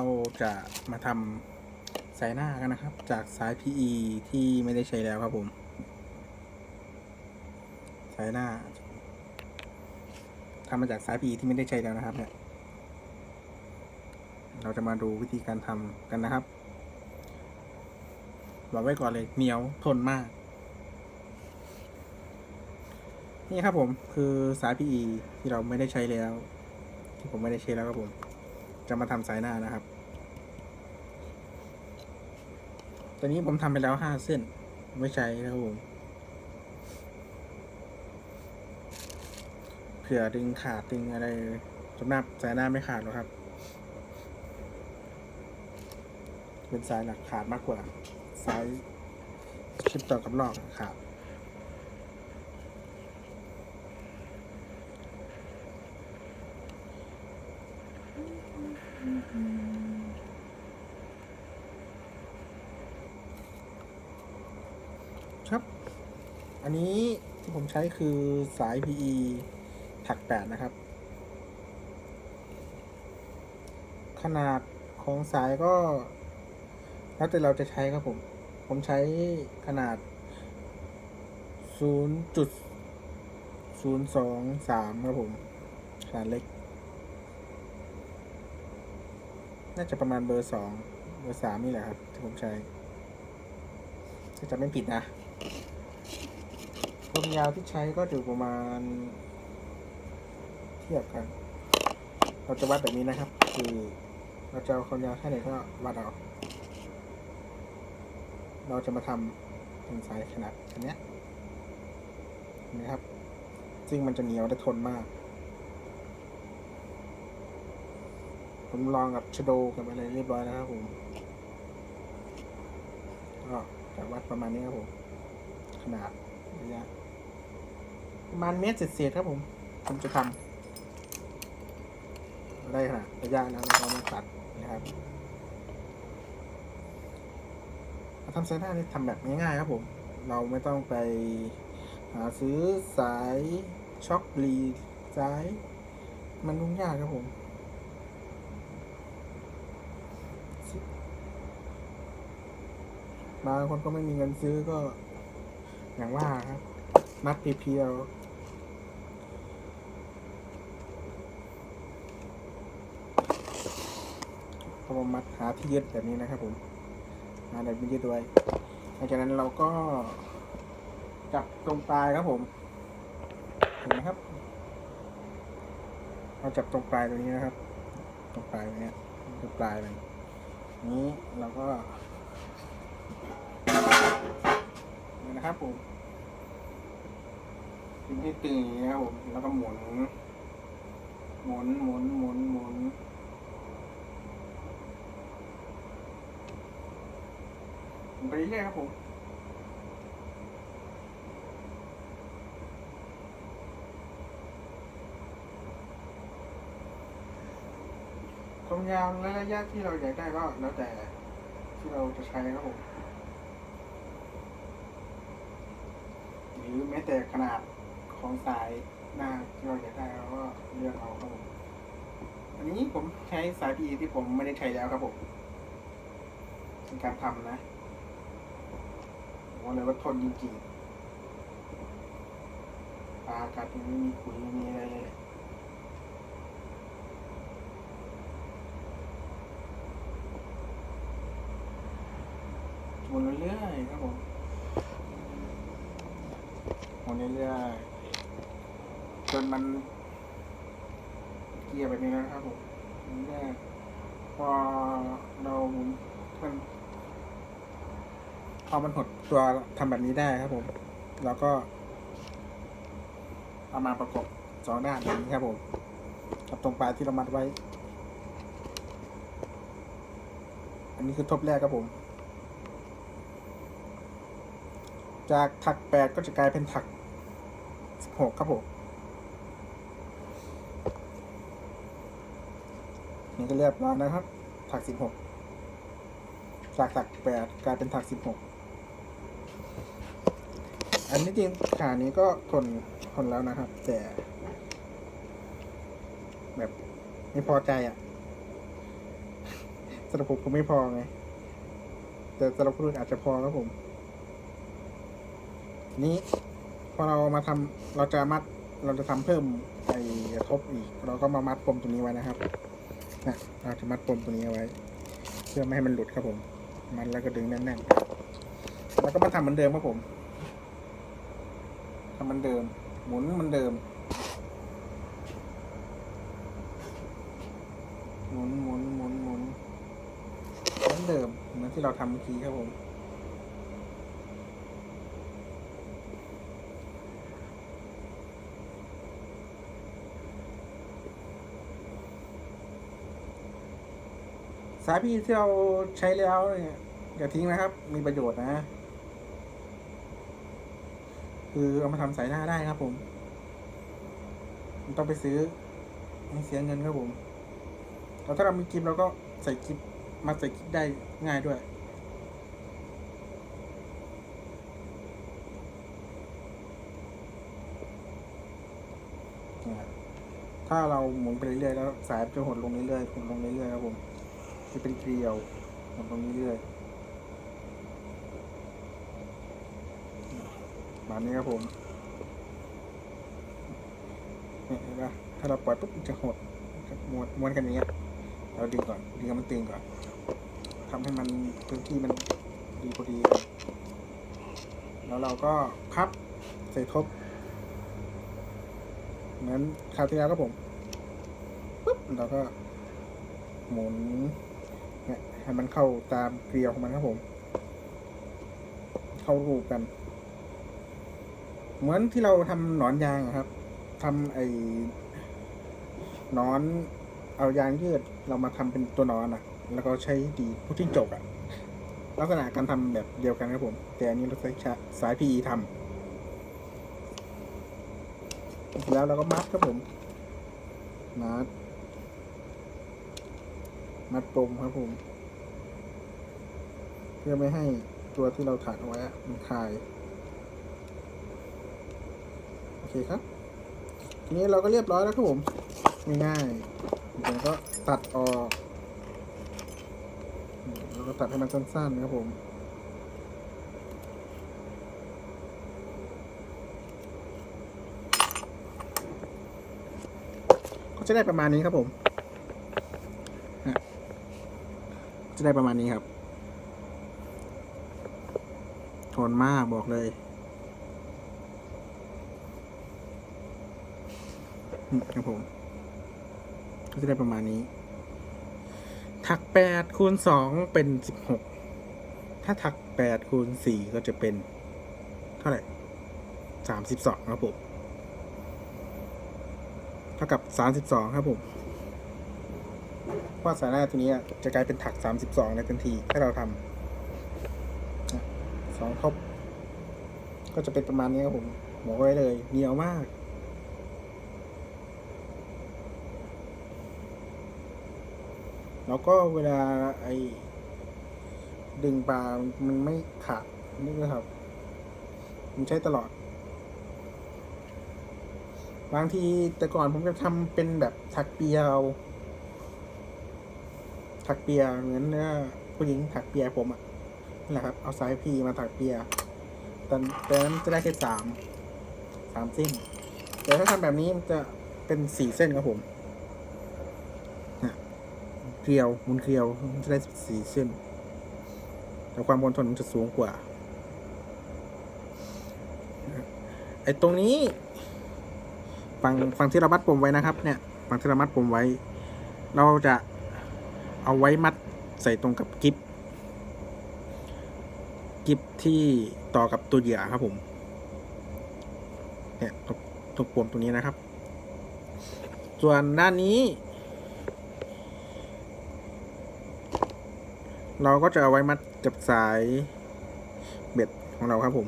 เราจะมาทำสายหน้ากันนะครับ จากสาย PE ที่ไม่ได้ใช้แล้วครับผม สายหน้าทำมาจากสาย PE ที่ไม่ได้ใช้แล้วนะครับเนี่ยเราจะมาดูวิธีการทำกันนะครับบอกไว้ก่อนเลยเหนียวทนมาก นี่ครับผมคือสาย PE ที่เราไม่ได้ใช้แล้ว ที่ผมไม่ได้ใช้แล้วครับผม จะมาทำสายหน้านะครับ ตอนนี้ผมทำไปแล้วห้าเส้น ไม่ใช้นะครับผมเผื่อดึงขาดดึงอะไรสำหรับสายหน้าไม่ขาดหรอกครับ เป็นสายหลักขาดมากกว่า สายชิปต่อกับลอกขาดครับ อันนี้ที่ผมใช้คือสาย PE ถักแปดนะครับ ขนาดของสายก็ แล้วแต่เราจะใช้ครับผม ผมใช้ขนาด 0.023 ครับผม ขนาดเล็ก น่าจะประมาณเบอร์สองเบอร์สามนี่แหละครับ ที่ผมใช้ถ้าจะไม่ผิดนะ ความยาวที่ใช้ก็อยู่ประมาณ เทียบกัน เราจะวัดแบบนี้นะครับ คือเราจะเอาความยาวแค่ไหนก็วัดเอา เราจะมาทำเป็นสายขนาดอันเนี้ยนะครับ ซึ่งมันจะเหนียวและทนมาก ผมลองกับชโดกับอะไรเรียบร้อยแล้วครับผม ก็จะวัดประมาณนี้ครับผม ขนาดระยะ ประมาณเมตรเศษๆครับผม ผมจะทำได้ขนาดระยะแล้วเราก็มาตัดนะครับเรทำสายหน้านี่ทำแบบง่ายๆครับผม เราไม่ต้องไปหาซื้อสายช็อคลีสาย มันยุ่งยากครับผมบางคนก็ไม่มีเงินซื้อก็อย่างว่าครับ มัดเพียว ๆก็มามัดหาที่ยึดแบบนี้นะครับผมหาแบบนี้ยึดด้วยหลังจากนั้นเราก็จับตรงปลายครับผมเห็นไหมครับเราจับตรงปลายตรงนี้นะครับ ตรงปลายตรงนี้ตรงปลายมันนี้เราก็นี่นะครับผมดึงให้ตึงอย่างนี้นะครับผมแล้วก็หมุนหมุนหมุนหมุนหมุน หมุน ไปเรื่อยครับผมความยาวและระยะที่เราอยากได้ก็แล้วแต่ที่เราจะใช้ครับผมหรือแม้แต่ขนาดของสายหน้าที่เราอยากได้เราก็เลือกเอาครับผมอันนี้ผมใช้สาย PE ที่ผมไม่ได้ใช้แล้วครับผมเป็นการทำนะ ผมว่าเลยว่าทนจริงๆปลากัดยังไม่มีขุยไม่มีอะไรเลยวนเรื่อยๆครับผมหมุนเรื่อยๆจนมันเกียร์แบบนี้แล้วนะครับผมหมุนเรื่อยพอเราหมุนมัน พอมันหดตัวทำแบบนี้ได้ครับผมเราก็เอามาประกบสองด้านแบบนี้ครับผมกับตรงปลายที่เรามัดไว้ อันนี้คือทบแรกครับผม จากถักแปดก็จะกลายเป็นถักสิบหกครับผมนี่ก็เรียบร้อยนะครับ ถักสิบหกจากถักแปดกลายเป็นถักสิบหก อันนี้จริงขานี้ก็ทนทนแล้วนะครับ แต่ แบบไม่พอใจอะ่ะสำหรับผมคงไม่พอไง แต่สำหรับคนอื่นอาจจะพอครับผม นี้ พอเรามาทำเราจะมัดเราจะทำเพิ่มไอ้ทบอีก เราก็มามัดปมตรงนี้ไว้นะครับนะเราจะมัดปมตรงนี้เอาไว้ เพื่อไม่ให้มันหลุดครับผม มันแล้วก็ดึงแน่นๆแล้วก็มาทำเหมือนเดิมครับผม มือนเดิม หมุนมือนเดิม หมุนหมุนหมุนหมุนเหมือนเดิมเหมือนที่เราทำเมื่อกี้ครับผมสายพีที่เราใช้แล้วเนี่ยอย่าทิ้งนะครับ มีประโยชน์นะ คือเอามาทำสายหน้าได้ครับผมต้องไปซื้อไม่เสียเงินครับผมแล้วถ้าเรามีกิฟเราก็ใส่กิฟมาใส่กิฟได้ง่ายด้วยถ้าเราหมุนไปเรื่อยๆแล้วสายจะหดลงเรื่อยๆหดลงเรื่อยๆครับผมจะเป็นเกลียวหดลงเรื่อยๆ แบบนี้ครับผมเนี่ยเห็นปะถ้าเราปล่อยปุ๊บจะหดม้วนม้วนกันอย่างเงี้ย เราดึงก่อนดึงให้มันตึงก่อนทำให้มันพื้นที่มันดีพอดี แล้วเราก็พับใส่ทบ เหมือนคราวที่แล้วครับผมปุ๊บเราก็หมุนเนี่ยให้มันเข้าตามเกลียวของมันครับผม เข้ารูปกัน เหมือนที่เราทำหนอนยางครับทำไอ้นอนเอายางยืดเรามาทำเป็นตัวนอนอะแล้วก็ใช้ดีพุทิ้งจกอะลักษณะการทำแบบเดียวกันครับผม แต่อันนี้เราใช้สาย PE ทำแล้วเราก็มัดครับผม มัด มัดปมครับผม เพื่อไม่ให้ตัวที่เราถักเอาไว้มันคลาย โอ เคครับทีนี้เราก็เรียบร้อยแล้วครับผมง่ายๆเดี๋ยวก็ตัดออกแล้วก็ตัดให้มันสั้นๆครับผมก็จะได้ประมาณนี้ครับผมจะได้ประมาณนี้ครับทนมากบอกเลยอืม ครับผม ก็จะได้ประมาณนี้ ถักแปดคูณสองเป็นสิบหก ถ้าถักแปดคูณสี่ก็จะเป็น เท่าไหร่สามสิบสองครับผม เท่ากับสามสิบสองครับผมเพราสายน้าตัวนี้จะกลายเป็นถักสามสิบสองในทันทีถ้าเราทำสองทบก็จะเป็นประมาณนี้ครับผม บอกไว้เลยเหนียวมาก แล้วก็เวลาไอ้ดึงปลา มันไม่ขาดนี่นะครับ มันใช้ตลอด บางทีแต่ก่อนผมจะทำเป็นแบบถักเปียเอาถักเปียเหมือนเนี่ยผู้หญิงถักเปียผมอะนั่นแหละครับ เอาสายพีมาถักเปียแต่แต่นั้นจะได้แค่สามสามเส้น แต่ถ้าทำแบบนี้มันจะเป็นสี่เส้นครับผม เกลียวมุนเกลียวมันจะได้สี่เส้น แต่ความคงทนมันจะสูงกว่า ไอ้ตรงนี้ ฝั่งฝั่งที่เรามัดปมไว้นะครับ เนี่ยฝั่งที่เรามัดปมไว้ เราจะเอาไว้มัดใส่ตรงกับกิฟกิฟที่ต่อกับตัวเหยื่อครับผม เนี่ยตรงตรงปมตรงนี้นะครับ ส่วนด้านนี้ เราก็จะเอาไว้มัดกับสายเบ็ดของเราครับผม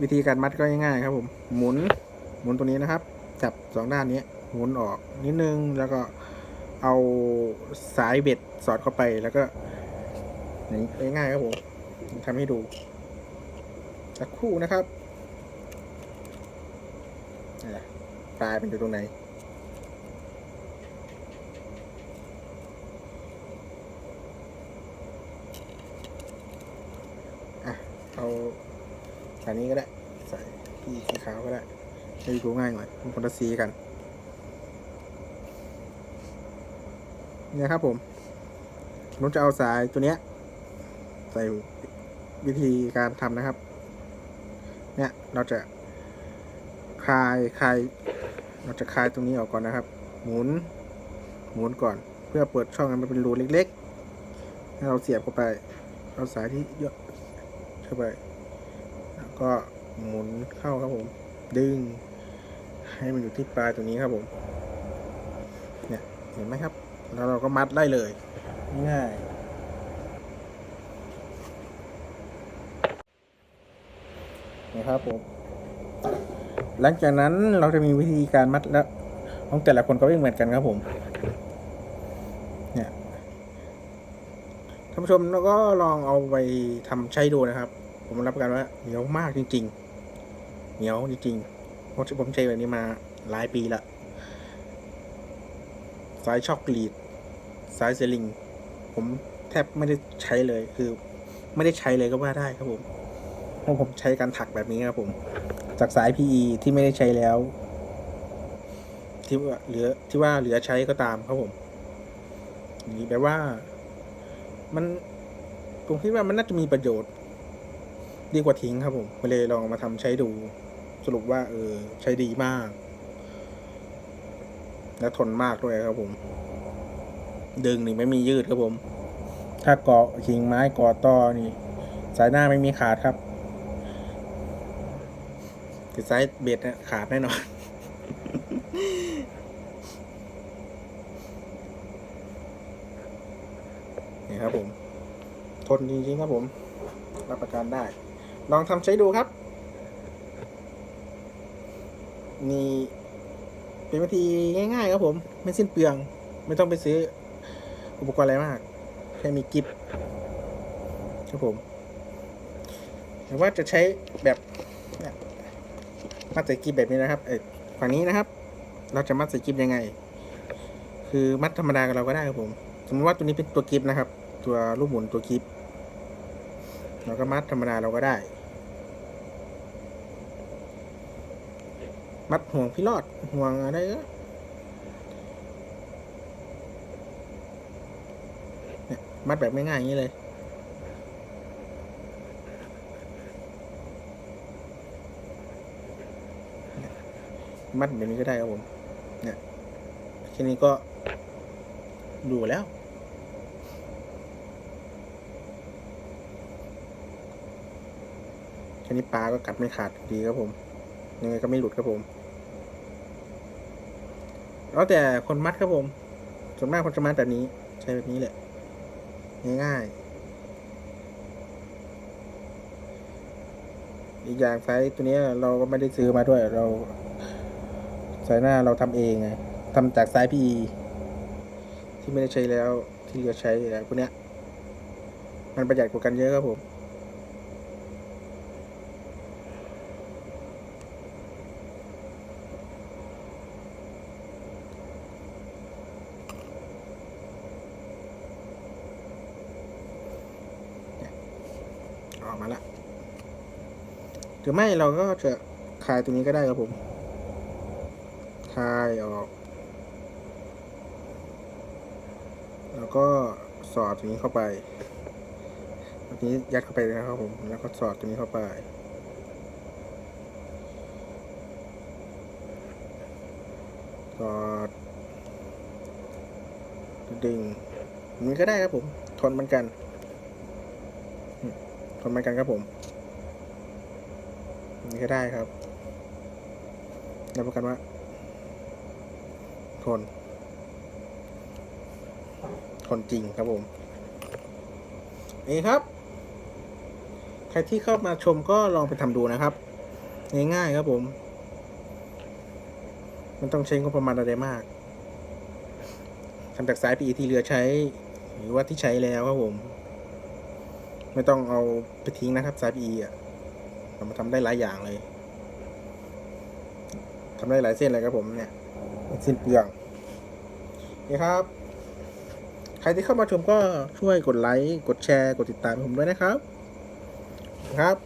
วิธีการมัดก็ง่ายๆครับผม หมุนหมุนตัวนี้นะครับ จับสองด้านนี้หมุนออกนิดนึงแล้วก็เอาสายเบ็ดสอดเข้าไปแล้วก็งนี้ง่ายๆครับผมทำให้ดูสักคู่นะครับปลายเป็นอยู่ตรงไหน เอาสายนี้ก็ได้ ใส่ที่สีขาวก็ได้ให้ดูง่ายหน่อยมันคนละสีกัน เนี่ยครับผมผมจะเอาสายตัวเนี้ย ใส่วิธีการทำนะครับ เนี่ยเราจะคลายคลายเราจะคลายตรงนี้ออกก่อนนะครับ หมุน หมุนก่อน เพื่อเปิดช่องให้มันเป็นรูเล็กๆให้เราเสียบเข้าไป เอาสายที่เยอะ เข้าไปแล้วก็หมุนเข้าครับผม ดึง ให้มันอยู่ที่ปลายตรงนี้ครับผม เนี่ยเห็นไหมครับ แล้วเราก็มัดได้เลย ง่ายนะครับผม หลังจากนั้นเราจะมีวิธีการมัดแล้วของแต่ละคนก็ไม่เหมือนกันครับผม เนี่ยท่านผู้ชมเราก็ลองเอาไปทำใช้ดูนะครับ ผมรับประกันว่าเหนียวมากจริง ๆ เหนียวจริงๆเพราะผมใช้แบบนี้มาหลายปีละสายช็อกลีด สายเซลิง ผมแทบไม่ได้ใช้เลยคือ ไม่ได้ใช้เลยก็ว่าได้ครับผมเพราะผมใช้การถักแบบนี้ครับผม จากสาย PE ที่ไม่ได้ใช้แล้ว ที่ว่าเหลือที่ว่าเหลือใช้ก็ตามครับผมนี้แปลว่า มันผมคิดว่ามันน่าจะมีประโยชน์ ดีกว่าทิ้งครับผมก็เลยลองมาทำใช้ดู สรุปว่า เออ ใช้ดีมาก และทนมากด้วยครับผม ดึงนี่ไม่มียืดครับผม ถ้าเกาะกิ่งไม้เกาะตอนี่ สายหน้าไม่มีขาดครับแต่สายเบ็ดเนี่ยขาดแน่นอนนี่ครับผม ทนจริงๆครับผม รับประกันได้ ลองทำใช้ดูครับ นี่เป็นวิธีง่ายๆครับผม ไม่สิ้นเปลือง ไม่ต้องไปซื้ออุปกรณ์อะไรมาก แค่มีกิฟครับผมหรือว่าจะใช้แบบมัดใส่กิฟแบบนี้นะครับเออฝั่งนี้นะครับ เราจะมัดใส่กิฟยังไง คือมัดธรรมดากับเราก็ได้ครับผม สมมติว่าตัวนี้เป็นตัวกิฟนะครับ ตัวลูกหมุนตัวกิฟเราก็มัดธรรมดาเราก็ได้ มัดห่วงพี่รอดห่วงอะไรก็เนี่ยมัดแบบง่ายๆอย่างนี้เลย มัดแบบนี้ก็ได้ครับผม เนี่ยแค่นี้ก็ดูแล้ว แค่นี้ปลาก็กัดไม่ขาดดีครับผม ยังไงก็ไม่หลุดครับผมแล้วแต่คนมัดครับผม ส่วนมากคนจะมัดแบบนี้ ใช้แบบนี้แหละ ง่ายๆ อีกอย่างไซส์ตัวนี้เราก็ไม่ได้ซื้อมาด้วย เราสายหน้าเราทำเองไงทำจากไซส์พีที่ไม่ได้ใช้แล้วที่เหลือใช้อะไรพวกเนี้ย มันประหยัดกว่ากันเยอะครับผม ออกมาละหรือไม่เราก็จะคลายตรงนี้ก็ได้ครับผมคลายออก แล้วก็สอดตรงนี้เข้าไปตรงนี้ยัดเข้าไปเลยนะครับผม แล้วก็สอดตรงนี้เข้าไป สอด ดึงอันนี้ก็ได้ครับผม ทนเหมือนกัน ทนเหมือนกันครับผมนี่ก็ได้ครับรับประกันว่าทนทนจริงครับผมนี่ครับ ใครที่เข้ามาชมก็ลองไปทำดูนะครับ ง่ายๆครับผม มันต้องใช้งบประมาณอะไรมากทำจากสาย PE ที่เหลือใช้ หรือว่าที่ใช้แล้วครับผม ไม่ต้องเอาไปทิ้งนะครับสาย PE อะเรามาทำได้หลายอย่างเลยทำได้หลายเส้นเลยครับผมเนี่ยเส้นเปลืองนี่ครับ ใครที่เข้ามาชมก็ช่วยกดไลค์ กดแชร์ กดติดตามผมด้วยนะครับ ครับ